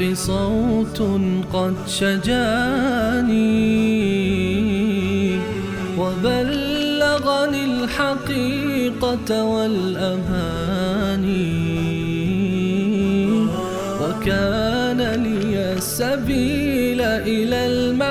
الحق صوت قد شجاني وبلغني الحقيقة والأماني وكان لي السبيل إلى المعالي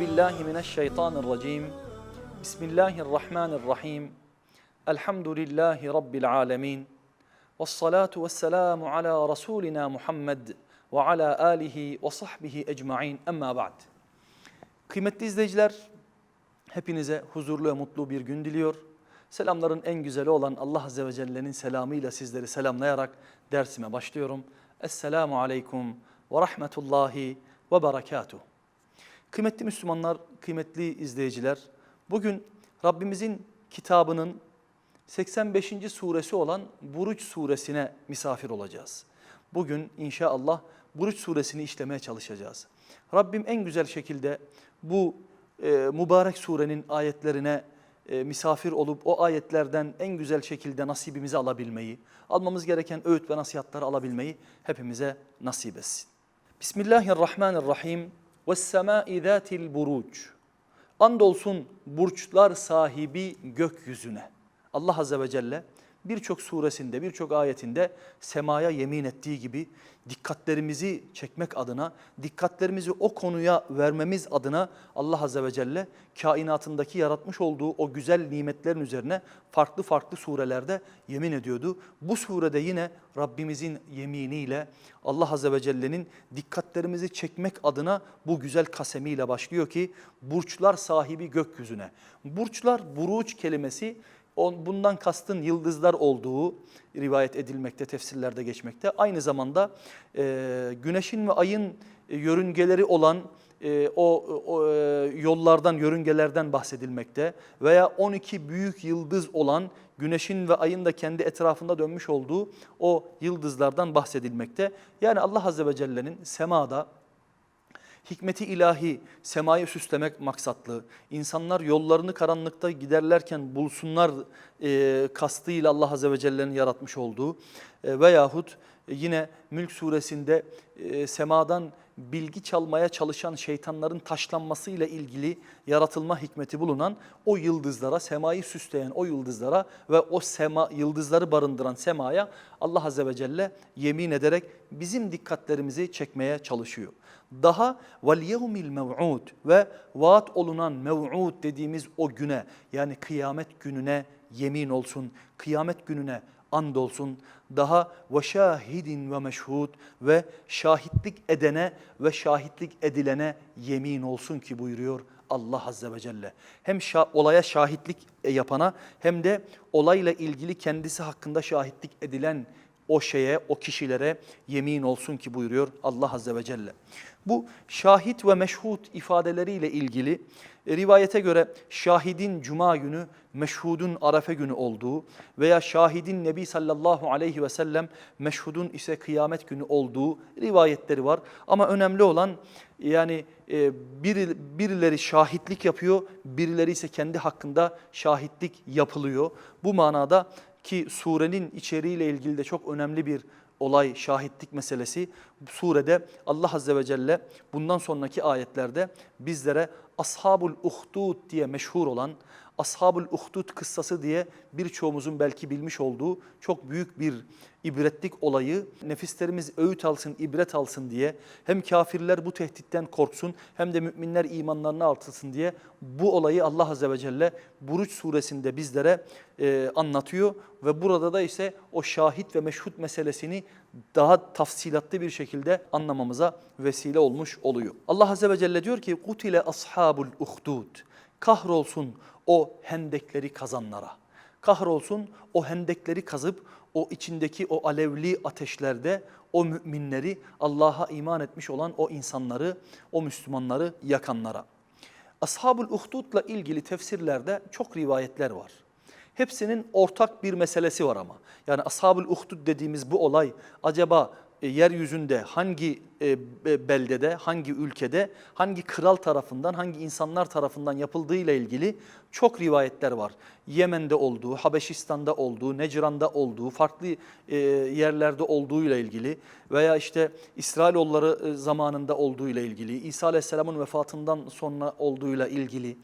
billahi mineşşeytanirracim. Bismillahirrahmanirrahim. Elhamdülillahi rabbil alamin. Ves salatu vesselamu ala rasulina Muhammed ve ala alihi ve sahbihi ecmaîn. Emma ba'd. Kıymetli izleyiciler, hepinize huzurlu ve mutlu bir gün diliyor. Selamların en güzeli olan Allah Azze ve Celle'nin selamıyla sizleri selamlayarak dersime başlıyorum. Esselamu Aleyküm ve Rahmetullahi ve Berekatuhu. Kıymetli Müslümanlar, kıymetli izleyiciler, bugün Rabbimizin kitabının 85. suresi olan Buruç suresine misafir olacağız. Bugün inşallah Buruç suresini işlemeye çalışacağız. Rabbim en güzel şekilde bu e, mübarek surenin ayetlerine e, misafir olup o ayetlerden en güzel şekilde nasibimizi alabilmeyi, almamız gereken öğüt ve nasihatları alabilmeyi hepimize nasip etsin. Bismillahirrahmanirrahim. وَالسَّمَاءِ ذَاتِ الْبُرُوجِ Andolsun burçlar sahibi gökyüzüne. Allah Azze ve Celle birçok suresinde, birçok ayetinde semaya yemin ettiği gibi dikkatlerimizi çekmek adına, dikkatlerimizi o konuya vermemiz adına Allah Azze ve Celle kainatındaki yaratmış olduğu o güzel nimetlerin üzerine farklı farklı surelerde yemin ediyordu. Bu surede yine Rabbimizin yeminiyle Allah Azze ve Celle'nin dikkatlerimizi çekmek adına bu güzel kasemiyle başlıyor ki burçlar sahibi gökyüzüne. Burçlar, buruç kelimesi Bundan kastın yıldızlar olduğu rivayet edilmekte, tefsirlerde geçmekte. Aynı zamanda e, güneşin ve ayın e, yörüngeleri olan e, o, o, yollardan, yörüngelerden bahsedilmekte. Veya 12 büyük yıldız olan güneşin ve ayın da kendi etrafında dönmüş olduğu o yıldızlardan bahsedilmekte. Yani Allah Azze ve Celle'nin semada, hikmeti ilahi semayı süslemek maksatlı. İnsanlar yollarını karanlıkta giderlerken bulsunlar e, kastıyla Allah Azze ve Celle'nin yaratmış olduğu e, veyahut yine Mülk suresinde e, semadan bilgi çalmaya çalışan şeytanların taşlanmasıyla ilgili yaratılma hikmeti bulunan o yıldızlara, semayı süsleyen o yıldızlara ve o sema yıldızları barındıran semaya Allah Azze ve Celle yemin ederek bizim dikkatlerimizi çekmeye çalışıyor. Daha yevmil mev'ud ve vaat olunan mev'ud dediğimiz o güne yani kıyamet gününe yemin olsun, kıyamet gününe and olsun. Daha ve şahidin ve meşhud ve şahitlik edene ve şahitlik edilene yemin olsun ki buyuruyor Allah Azze ve Celle. Hem şa- olaya şahitlik yapana hem de olayla ilgili kendisi hakkında şahitlik edilen o şeye, o kişilere yemin olsun ki buyuruyor Allah Azze ve Celle. Bu şahit ve meşhud ifadeleriyle ilgili e, rivayete göre şahidin cuma günü, meşhudun arefe günü olduğu veya şahidin Nebi sallallahu aleyhi ve sellem, meşhudun ise kıyamet günü olduğu rivayetleri var. Ama önemli olan yani e, biri, birileri şahitlik yapıyor, birileri ise kendi hakkında şahitlik yapılıyor. Bu manada ki surenin içeriğiyle ilgili de çok önemli bir olay, şahitlik meselesi. Surede Allah Azze ve Celle bundan sonraki ayetlerde bizlere Ashabul Uhdud diye meşhur olan Ashabul Uhdud kıssası diye birçoğumuzun belki bilmiş olduğu çok büyük bir ibretlik olayı nefislerimiz öğüt alsın, ibret alsın diye hem kafirler bu tehditten korksun hem de müminler imanlarını artırsın diye bu olayı Allah Azze ve Celle Buruç suresinde bizlere e, anlatıyor ve burada da ise o şahit ve meşhut meselesini daha tafsilatlı bir şekilde anlamamıza vesile olmuş oluyor. Allah Azze ve Celle diyor ki kutile ashabul uhdud kahrolsun o hendekleri kazanlara. Kahrolsun o hendekleri kazıp o içindeki o alevli ateşlerde o müminleri Allah'a iman etmiş olan o insanları, o Müslümanları yakanlara. Ashab-ül Uhdud'la ilgili tefsirlerde çok rivayetler var. Hepsinin ortak bir meselesi var ama. Yani Ashab-ül Uhdud dediğimiz bu olay acaba e, yeryüzünde hangi e, be- beldede, hangi ülkede, hangi kral tarafından, hangi insanlar tarafından yapıldığıyla ilgili çok rivayetler var. Yemen'de olduğu, Habeşistan'da olduğu, Necran'da olduğu, farklı e, yerlerde olduğuyla ilgili veya işte İsrailoğulları e, zamanında olduğuyla ilgili, İsa Aleyhisselam'ın vefatından sonra olduğuyla ilgili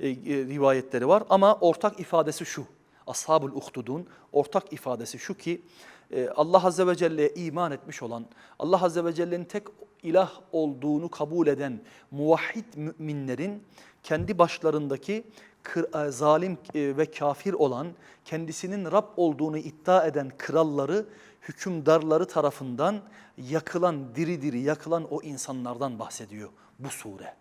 e, e, rivayetleri var. Ama ortak ifadesi şu, Ashab-ül Uhdud'un ortak ifadesi şu ki, e, Allah Azze ve Celle'ye iman etmiş olan, Allah Azze ve Celle'nin tek ilah olduğunu kabul eden muvahhid müminlerin kendi başlarındaki e, zalim e, ve kafir olan, kendisinin Rab olduğunu iddia eden kralları, hükümdarları tarafından yakılan, diri diri yakılan o insanlardan bahsediyor bu sure.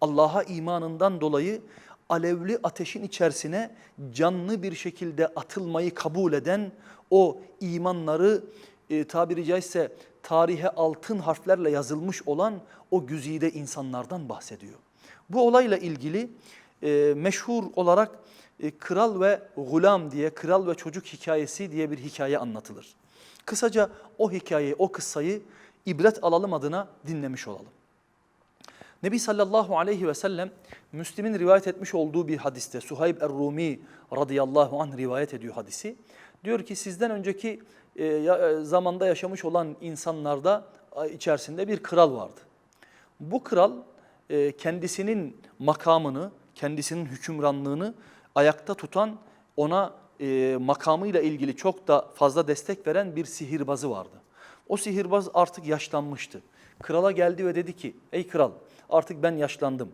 Allah'a imanından dolayı alevli ateşin içerisine canlı bir şekilde atılmayı kabul eden o imanları e, tabiri caizse tarihe altın harflerle yazılmış olan o güzide insanlardan bahsediyor. Bu olayla ilgili e, meşhur olarak e, kral ve gulam diye, kral ve çocuk hikayesi diye bir hikaye anlatılır. Kısaca o hikayeyi, o kıssayı ibret alalım adına dinlemiş olalım. Nebi sallallahu aleyhi ve sellem Müslim'in rivayet etmiş olduğu bir hadiste Suhayb er-Rumi radıyallahu anh rivayet ediyor hadisi. Diyor ki sizden önceki e, e, zamanda yaşamış olan insanlarda içerisinde bir kral vardı. Bu kral e, kendisinin makamını, kendisinin hükümranlığını ayakta tutan, ona e, makamıyla ilgili çok da fazla destek veren bir sihirbazı vardı. O sihirbaz artık yaşlanmıştı. Krala geldi ve dedi ki, ey kral artık ben yaşlandım.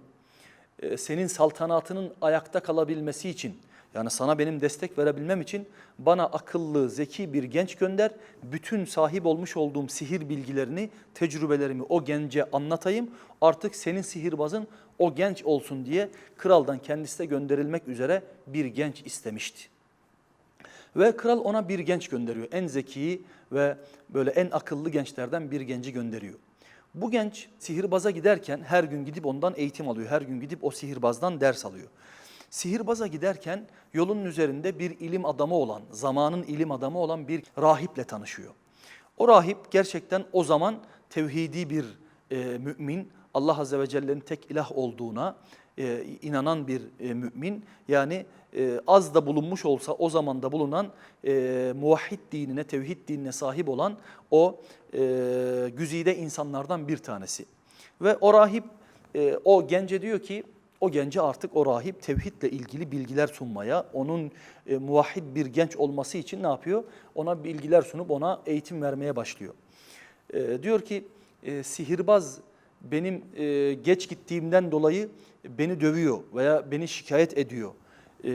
E, senin saltanatının ayakta kalabilmesi için yani sana benim destek verebilmem için bana akıllı, zeki bir genç gönder. Bütün sahip olmuş olduğum sihir bilgilerini, tecrübelerimi o gence anlatayım. Artık senin sihirbazın o genç olsun diye kraldan kendisi de gönderilmek üzere bir genç istemişti. Ve kral ona bir genç gönderiyor. En zeki ve böyle en akıllı gençlerden bir genci gönderiyor. Bu genç sihirbaza giderken her gün gidip ondan eğitim alıyor. Her gün gidip o sihirbazdan ders alıyor. Sihirbaza giderken yolun üzerinde bir ilim adamı olan, zamanın ilim adamı olan bir rahiple tanışıyor. O rahip gerçekten o zaman tevhidi bir e, mümin, Allah Azze ve Celle'nin tek ilah olduğuna e, inanan bir e, mümin. Yani e, az da bulunmuş olsa o zamanda bulunan e, muvahhid dinine, tevhid dinine sahip olan o e, güzide insanlardan bir tanesi. Ve o rahip o gence diyor ki, o gence artık o rahip tevhidle ilgili bilgiler sunmaya, onun e, muvahhid bir genç olması için ne yapıyor? Ona bilgiler sunup ona eğitim vermeye başlıyor. Diyor ki sihirbaz benim geç gittiğimden dolayı beni dövüyor veya beni şikayet ediyor. E,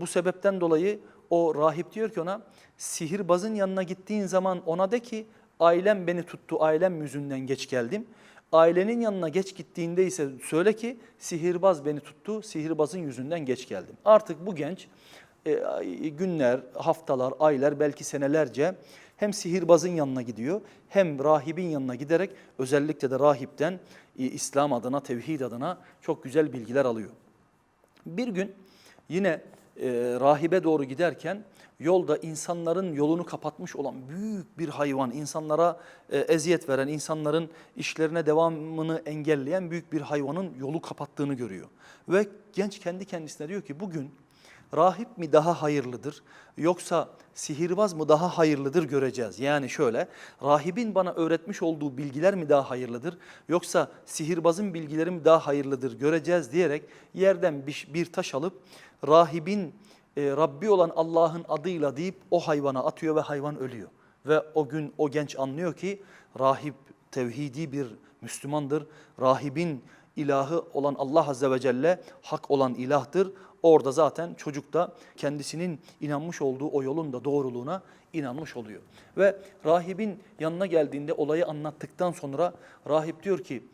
bu sebepten dolayı o rahip diyor ki ona sihirbazın yanına gittiğin zaman ona de ki ailem beni tuttu, ailem yüzünden geç geldim. Ailenin yanına geç gittiğinde ise söyle ki sihirbaz beni tuttu, sihirbazın yüzünden geç geldim. Artık bu genç e, günler, haftalar, aylar belki senelerce hem sihirbazın yanına gidiyor hem rahibin yanına giderek özellikle de rahipten İslam adına, tevhid adına çok güzel bilgiler alıyor. Bir gün yine e, rahibe doğru giderken yolda insanların yolunu kapatmış olan büyük bir hayvan, insanlara e, eziyet veren, insanların işlerine devamını engelleyen büyük bir hayvanın yolu kapattığını görüyor. Ve genç kendi kendisine diyor ki bugün rahip mi daha hayırlıdır yoksa sihirbaz mı daha hayırlıdır göreceğiz. Yani şöyle rahibin bana öğretmiş olduğu bilgiler mi daha hayırlıdır yoksa sihirbazın bilgileri mi daha hayırlıdır göreceğiz diyerek yerden bir, taş alıp rahibin e, Rabbi olan Allah'ın adıyla deyip o hayvana atıyor ve hayvan ölüyor. Ve o gün o genç anlıyor ki rahip tevhidi bir Müslümandır. Rahibin ilahı olan Allah Azze ve Celle hak olan ilahtır. Orada zaten çocuk da kendisinin inanmış olduğu o yolun da doğruluğuna inanmış oluyor. Ve rahibin yanına geldiğinde olayı anlattıktan sonra rahip diyor ki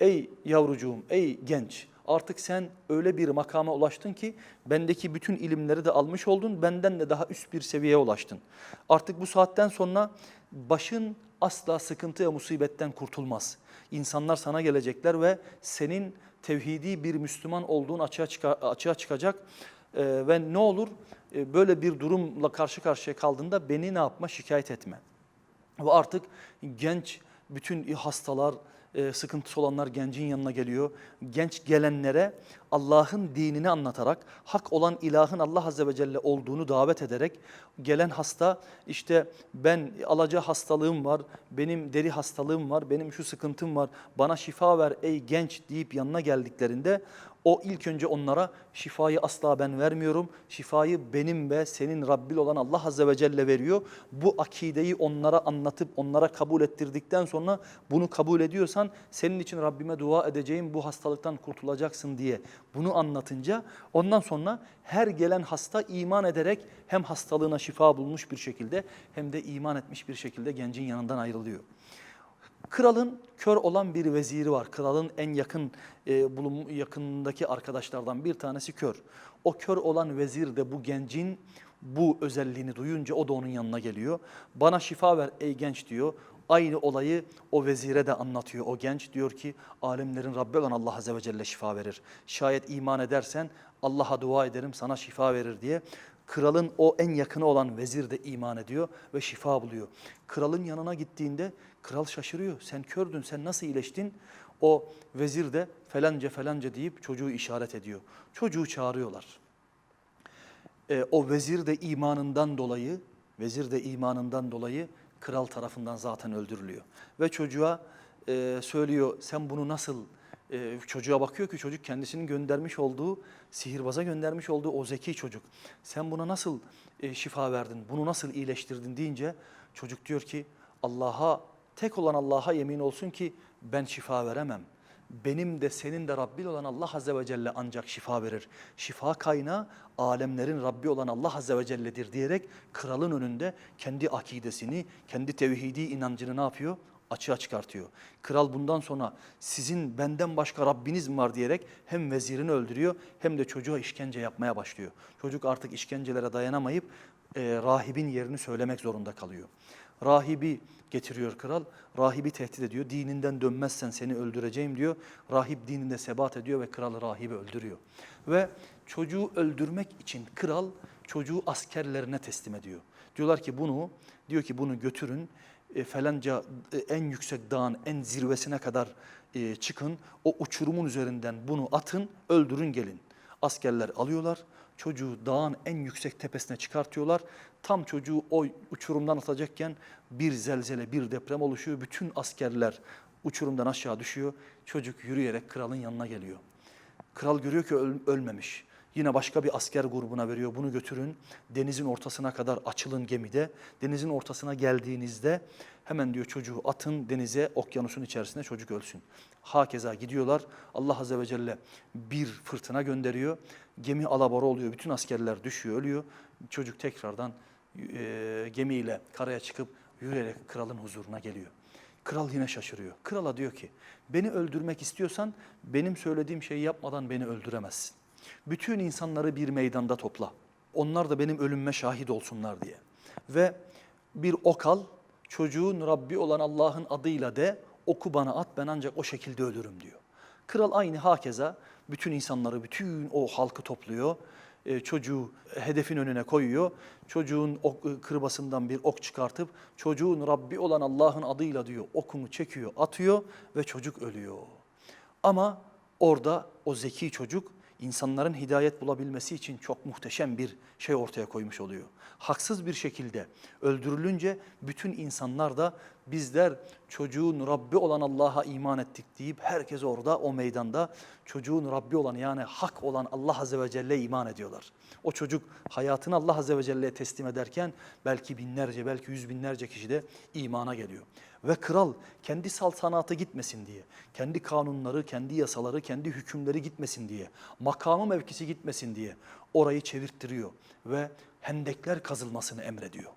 ey yavrucuğum ey genç Artık sen öyle bir makama ulaştın ki bendeki bütün ilimleri de almış oldun. Benden de daha üst bir seviyeye ulaştın. Artık bu saatten sonra başın asla sıkıntı ve musibetten kurtulmaz. İnsanlar sana gelecekler ve senin tevhidi bir Müslüman olduğun açığa, çıka- açığa çıkacak. Ee, ve ne olur Ee, böyle bir durumla karşı karşıya kaldığında beni ne yapma şikayet etme. Ve artık genç bütün hastalar, e, sıkıntısı olanlar gencin yanına geliyor. Genç gelenlere Allah'ın dinini anlatarak, hak olan ilahın Allah Azze ve Celle olduğunu davet ederek gelen hasta işte ben alaca hastalığım var, benim deri hastalığım var, benim şu sıkıntım var, bana şifa ver ey genç deyip yanına geldiklerinde o ilk önce onlara şifayı asla ben vermiyorum. Şifayı benim ve senin Rabbil olan Allah Azze ve Celle veriyor. Bu akideyi onlara anlatıp onlara kabul ettirdikten sonra bunu kabul ediyorsan senin için Rabbime dua edeceğim bu hastalıktan kurtulacaksın diye bunu anlatınca ondan sonra her gelen hasta iman ederek hem hastalığına şifa bulmuş bir şekilde hem de iman etmiş bir şekilde gencin yanından ayrılıyor. Kralın kör olan bir veziri var. Kralın en yakın e, bulun yakınındaki arkadaşlardan bir tanesi kör. O kör olan vezir de bu gencin bu özelliğini duyunca o da onun yanına geliyor. Bana şifa ver ey genç diyor. Aynı olayı o vezire de anlatıyor. O genç diyor ki alemlerin Rabbi olan Allah Azze ve Celle şifa verir. Şayet iman edersen Allah'a dua ederim sana şifa verir diye. Kralın o en yakını olan vezir de iman ediyor ve şifa buluyor. Kralın yanına gittiğinde kral şaşırıyor. Sen kördün, sen nasıl iyileştin? O vezir de felanca felanca deyip çocuğu işaret ediyor. Çocuğu çağırıyorlar. E, o vezir de imanından dolayı, vezir de imanından dolayı kral tarafından zaten öldürülüyor. Ve çocuğa e, söylüyor sen bunu nasıl e, çocuğa bakıyor ki çocuk kendisinin göndermiş olduğu sihirbaza göndermiş olduğu o zeki çocuk. Sen buna nasıl e, şifa verdin? Bunu nasıl iyileştirdin deyince çocuk diyor ki Allah'a tek olan Allah'a yemin olsun ki ben şifa veremem. Benim de senin de Rabbil olan Allah Azze ve Celle ancak şifa verir. Şifa kaynağı alemlerin Rabbi olan Allah Azze ve Celle'dir diyerek kralın önünde kendi akidesini, kendi tevhidi inancını ne yapıyor? Açığa çıkartıyor. Kral bundan sonra sizin benden başka Rabbiniz mi var diyerek hem vezirini öldürüyor hem de çocuğa işkence yapmaya başlıyor. Çocuk artık işkencelere dayanamayıp e, rahibin yerini söylemek zorunda kalıyor. Rahibi getiriyor kral. Rahibi tehdit ediyor. Dininden dönmezsen seni öldüreceğim diyor. Rahip dininde sebat ediyor ve kral rahibi öldürüyor. Ve çocuğu öldürmek için kral çocuğu askerlerine teslim ediyor. Diyorlar ki bunu diyor ki bunu götürün e, falanca e, en yüksek dağın en zirvesine kadar e, çıkın. O uçurumun üzerinden bunu atın, öldürün gelin. Askerler alıyorlar. Çocuğu dağın en yüksek tepesine çıkartıyorlar. Tam çocuğu o uçurumdan atacakken bir zelzele, bir deprem oluşuyor. Bütün askerler uçurumdan aşağı düşüyor. Çocuk yürüyerek kralın yanına geliyor. Kral görüyor ki öl- ölmemiş. Yine başka bir asker grubuna veriyor. Bunu götürün denizin ortasına kadar açılın gemide. Denizin ortasına geldiğinizde hemen diyor çocuğu atın denize okyanusun içerisine çocuk ölsün. Hakeza gidiyorlar. Allah Azze ve Celle bir fırtına gönderiyor. Gemi alabora oluyor. Bütün askerler düşüyor ölüyor. Çocuk tekrardan e, gemiyle karaya çıkıp yürüyerek kralın huzuruna geliyor. Kral yine şaşırıyor. Krala diyor ki beni öldürmek istiyorsan benim söylediğim şeyi yapmadan beni öldüremezsin. Bütün insanları bir meydanda topla. Onlar da benim ölümme şahit olsunlar diye. Ve bir ok al çocuğun Rabbi olan Allah'ın adıyla de oku bana at ben ancak o şekilde ölürüm diyor. Kral aynı hakeza bütün insanları, bütün o halkı topluyor. E, çocuğu hedefin önüne koyuyor. Çocuğun ok, e, kırbasından bir ok çıkartıp çocuğun Rabbi olan Allah'ın adıyla diyor okunu çekiyor, atıyor ve çocuk ölüyor. Ama orada o zeki çocuk insanların hidayet bulabilmesi için çok muhteşem bir şey ortaya koymuş oluyor. Haksız bir şekilde öldürülünce bütün insanlar da bizler çocuğun Rabbi olan Allah'a iman ettik deyip herkes orada o meydanda çocuğun Rabbi olan yani hak olan Allah Azze ve Celle iman ediyorlar. O çocuk hayatını Allah Azze ve Celle'ye teslim ederken belki binlerce belki yüz binlerce kişi de imana geliyor. Ve kral kendi saltanatı gitmesin diye, kendi kanunları, kendi yasaları, kendi hükümleri gitmesin diye, makamı mevkisi gitmesin diye orayı çevirttiriyor ve hendekler kazılmasını emrediyor.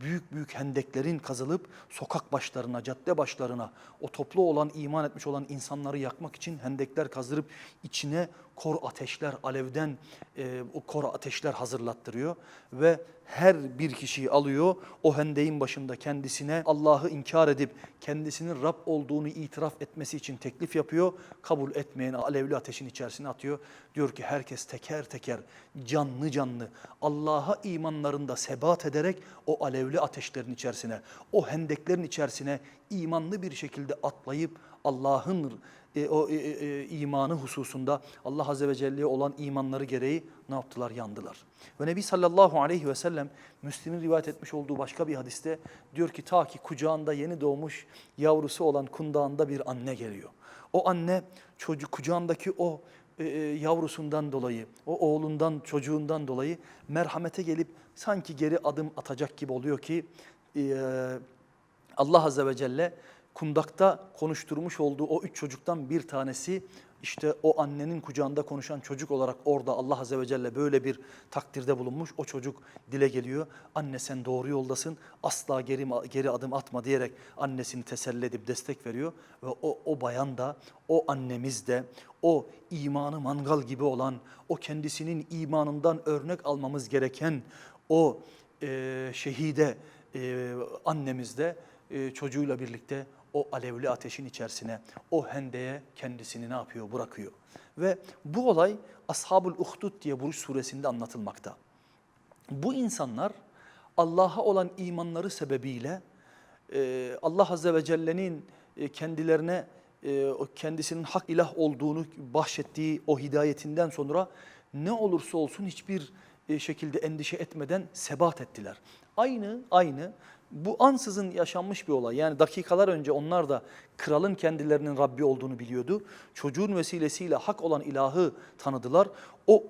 büyük büyük hendeklerin kazılıp sokak başlarına, cadde başlarına o toplu olan iman etmiş olan insanları yakmak için hendekler kazırıp içine kor ateşler, alevden e, o kor ateşler hazırlattırıyor ve her bir kişiyi alıyor o hendeğin başında kendisine Allah'ı inkar edip kendisinin Rab olduğunu itiraf etmesi için teklif yapıyor. Kabul etmeyeni alevli ateşin içerisine atıyor. Diyor ki herkes teker teker canlı canlı Allah'a imanlarında sebat ederek o alevli ateşlerin içerisine, o hendeklerin içerisine imanlı bir şekilde atlayıp Allah'ın e, o e, e, imanı hususunda Allah Azze ve Celle'ye olan imanları gereği ne yaptılar? Yandılar. Ve Nebi sallallahu aleyhi ve sellem Müslim'in rivayet etmiş olduğu başka bir hadiste diyor ki ta ki kucağında yeni doğmuş yavrusu olan kundağında bir anne geliyor. O anne çocuk kucağındaki o e, e, yavrusundan dolayı, o oğlundan, çocuğundan dolayı merhamete gelip sanki geri adım atacak gibi oluyor ki e, Allah Azze ve Celle kundakta konuşturmuş olduğu o üç çocuktan bir tanesi işte o annenin kucağında konuşan çocuk olarak orada Allah Azze ve Celle böyle bir takdirde bulunmuş. O çocuk dile geliyor. Anne sen doğru yoldasın. Asla geri, geri adım atma diyerek annesini teselli edip destek veriyor. Ve o, o bayan da, o annemiz de, o imanı mangal gibi olan, o kendisinin imanından örnek almamız gereken o e, şehide e, annemiz de e, çocuğuyla birlikte o alevli ateşin içerisine, o hendeye kendisini ne yapıyor? Bırakıyor. Ve bu olay Ashabul Uhdud diye Buruş suresinde anlatılmakta. Bu insanlar Allah'a olan imanları sebebiyle e, Allah Azze ve Celle'nin e, kendilerine kendisinin hak ilah olduğunu bahşettiği o hidayetinden sonra ne olursa olsun hiçbir şekilde endişe etmeden sebat ettiler. Aynı aynı bu ansızın yaşanmış bir olay. Yani dakikalar önce onlar da kralın kendilerinin Rabbi olduğunu biliyordu. Çocuğun vesilesiyle hak olan ilahı tanıdılar. O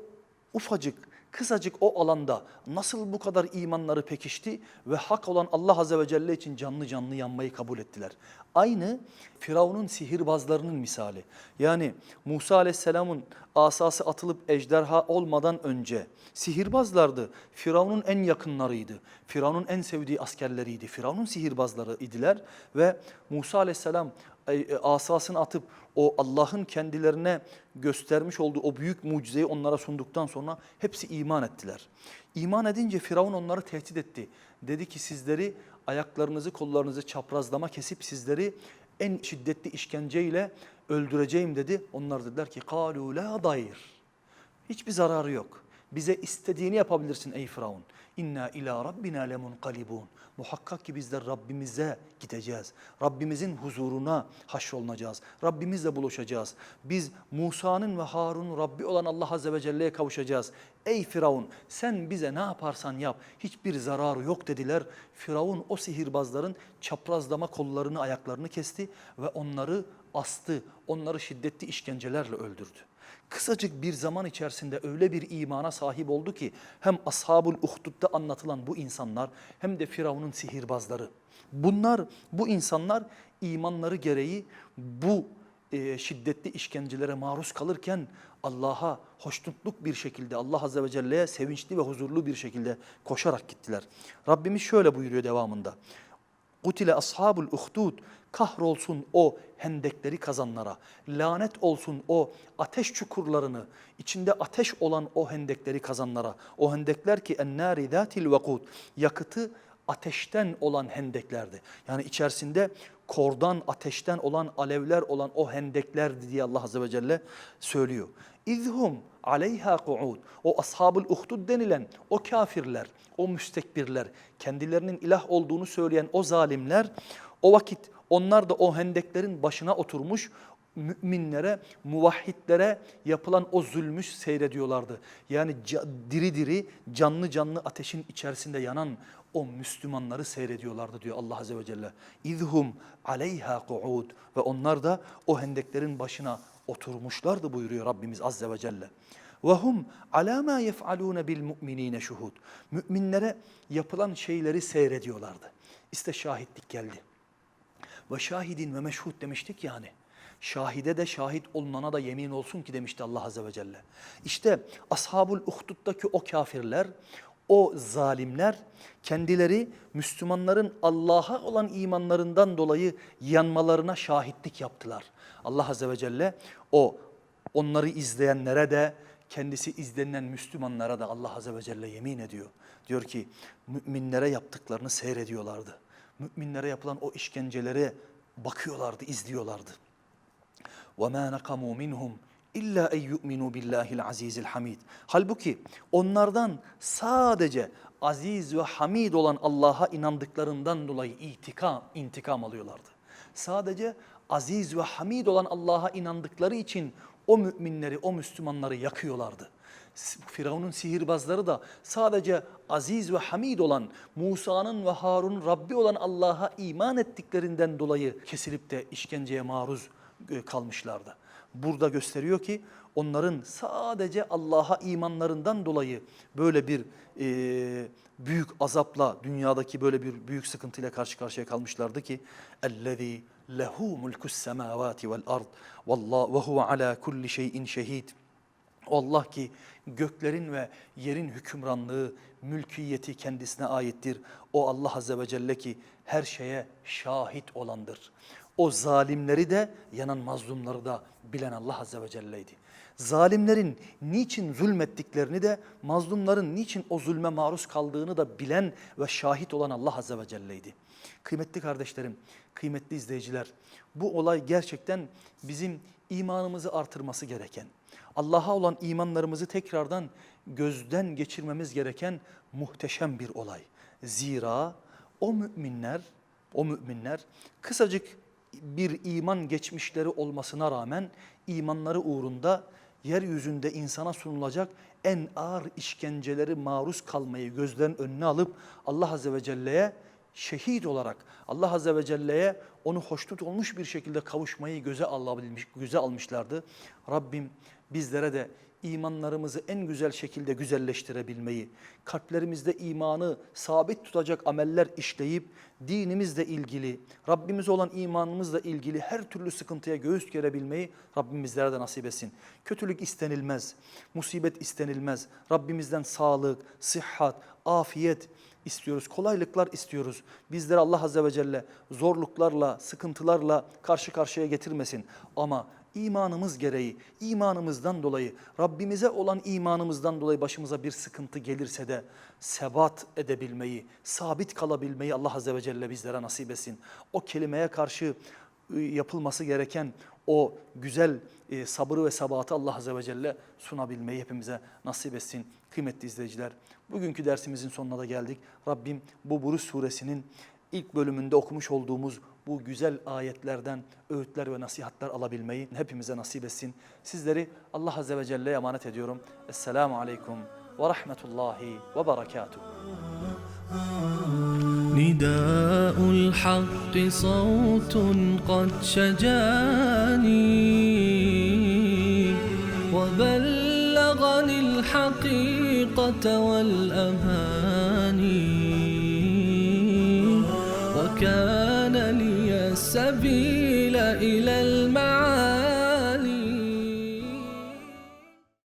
ufacık, kısacık o alanda nasıl bu kadar imanları pekişti ve hak olan Allah Azze ve Celle için canlı canlı yanmayı kabul ettiler. Aynı Firavun'un sihirbazlarının misali. Yani Musa Aleyhisselam'ın asası atılıp ejderha olmadan önce sihirbazlardı. Firavun'un en yakınlarıydı. Firavun'un en sevdiği askerleriydi. Firavun'un sihirbazları idiler ve Musa Aleyhisselam e, asasını atıp o Allah'ın kendilerine göstermiş olduğu o büyük mucizeyi onlara sunduktan sonra hepsi iman ettiler. İman edince Firavun onları tehdit etti. Dedi ki sizleri ayaklarınızı kollarınızı çaprazlama kesip sizleri en şiddetli işkenceyle öldüreceğim dedi. Onlar dediler ki kalu la dayır. Hiçbir zararı yok. Bize istediğini yapabilirsin ey Firavun. İnna ila rabbina lemunqalibun. Muhakkak ki bizler Rabbimize gideceğiz. Rabbimizin huzuruna haşrolunacağız. Rabbimizle buluşacağız. Biz Musa'nın ve Harun'un Rabbi olan Allah Azze ve Celle'ye kavuşacağız. Ey Firavun sen bize ne yaparsan yap hiçbir zararı yok dediler. Firavun o sihirbazların çaprazlama kollarını ayaklarını kesti ve onları astı. Onları şiddetli işkencelerle öldürdü kısacık bir zaman içerisinde öyle bir imana sahip oldu ki hem Ashabul Uhdud'da anlatılan bu insanlar hem de Firavun'un sihirbazları. Bunlar, bu insanlar imanları gereği bu e, şiddetli işkencelere maruz kalırken Allah'a hoşnutluk bir şekilde Allah Azze ve Celle'ye sevinçli ve huzurlu bir şekilde koşarak gittiler. Rabbimiz şöyle buyuruyor devamında. Kutile ashabul uhdud kahrolsun o hendekleri kazanlara. Lanet olsun o ateş çukurlarını, içinde ateş olan o hendekleri kazanlara. O hendekler ki ennâri zâtil vakûd. Yakıtı ateşten olan hendeklerdi. Yani içerisinde kordan, ateşten olan, alevler olan o hendeklerdi diye Allah Azze ve Celle söylüyor. İzhum aleyha ku'ud. O ashabul uhdud denilen o kafirler, o müstekbirler, kendilerinin ilah olduğunu söyleyen o zalimler o vakit onlar da o hendeklerin başına oturmuş müminlere, muvahhidlere yapılan o zulmü seyrediyorlardı. Yani diri diri, canlı canlı ateşin içerisinde yanan o Müslümanları seyrediyorlardı diyor Allah Azze ve Celle. İzhum aleyha ku'ud ve onlar da o hendeklerin başına oturmuşlardı buyuruyor Rabbimiz Azze ve Celle. Ala ma yef'alun bil mu'minine şuhud. Müminlere yapılan şeyleri seyrediyorlardı. İşte şahitlik geldi. Ve şahidin ve meşhud demiştik yani. Şahide de şahit olunana da yemin olsun ki demişti Allah Azze ve Celle. İşte Ashabul Uhdud'daki o kafirler o zalimler kendileri Müslümanların Allah'a olan imanlarından dolayı yanmalarına şahitlik yaptılar. Allah Azze ve Celle o onları izleyenlere de kendisi izlenen Müslümanlara da Allah Azze ve Celle yemin ediyor. Diyor ki müminlere yaptıklarını seyrediyorlardı. Müminlere yapılan o işkencelere bakıyorlardı, izliyorlardı. وَمَا نَقَمُوا مِنْهُمْ İlla en yu'minu billahil azizil hamid. Halbuki onlardan sadece aziz ve hamid olan Allah'a inandıklarından dolayı itikam, intikam alıyorlardı. Sadece aziz ve hamid olan Allah'a inandıkları için o müminleri, o Müslümanları yakıyorlardı. Firavun'un sihirbazları da sadece aziz ve hamid olan Musa'nın ve Harun Rabbi olan Allah'a iman ettiklerinden dolayı kesilip de işkenceye maruz e, kalmışlardı. Burada gösteriyor ki onların sadece Allah'a imanlarından dolayı böyle bir e, büyük azapla dünyadaki böyle bir büyük sıkıntıyla karşı karşıya kalmışlardı ki ellezî lehu mulkus semâvâti vel ard vallahu ve huve alâ kulli şeyin şehîd Allah ki göklerin ve yerin hükümranlığı, mülkiyeti kendisine aittir. O Allah Azze ve Celle ki her şeye şahit olandır. O zalimleri de yanan mazlumları da bilen Allah Azze ve Celle'ydi. Zalimlerin niçin zulmettiklerini de mazlumların niçin o zulme maruz kaldığını da bilen ve şahit olan Allah Azze ve Celle'ydi. Kıymetli kardeşlerim, kıymetli izleyiciler bu olay gerçekten bizim imanımızı artırması gereken, Allah'a olan imanlarımızı tekrardan gözden geçirmemiz gereken muhteşem bir olay. Zira o müminler, o müminler kısacık bir iman geçmişleri olmasına rağmen imanları uğrunda yeryüzünde insana sunulacak en ağır işkenceleri maruz kalmayı gözlerin önüne alıp Allah Azze ve Celle'ye şehit olarak Allah Azze ve Celle'ye onu hoşnut olmuş bir şekilde kavuşmayı göze alabilmiş, göze almışlardı. Rabbim bizlere de imanlarımızı en güzel şekilde güzelleştirebilmeyi, kalplerimizde imanı sabit tutacak ameller işleyip dinimizle ilgili, Rabbimize olan imanımızla ilgili her türlü sıkıntıya göğüs gerebilmeyi Rabbim bizlere de nasip etsin. Kötülük istenilmez, musibet istenilmez. Rabbimizden sağlık, sıhhat, afiyet istiyoruz, kolaylıklar istiyoruz. Bizleri Allah Azze ve Celle zorluklarla, sıkıntılarla karşı karşıya getirmesin. Ama imanımız gereği, imanımızdan dolayı, Rabbimize olan imanımızdan dolayı başımıza bir sıkıntı gelirse de sebat edebilmeyi, sabit kalabilmeyi Allah Azze ve Celle bizlere nasip etsin. O kelimeye karşı e, yapılması gereken o güzel e, sabırı ve sabatı Allah Azze ve Celle sunabilmeyi hepimize nasip etsin. Kıymetli izleyiciler, bugünkü dersimizin sonuna da geldik. Rabbim bu Buruş suresinin ilk bölümünde okumuş olduğumuz bu güzel ayetlerden öğütler ve nasihatler alabilmeyi hepimize nasip etsin. Sizleri Allah Azze ve Celle'ye emanet ediyorum. Esselamu Aleyküm ve Rahmetullahi ve Berekatuhu. نداء الحق صوت قد شجاني وبلغني الحقيقة والأماني وكان لي السبيل إلى المعاني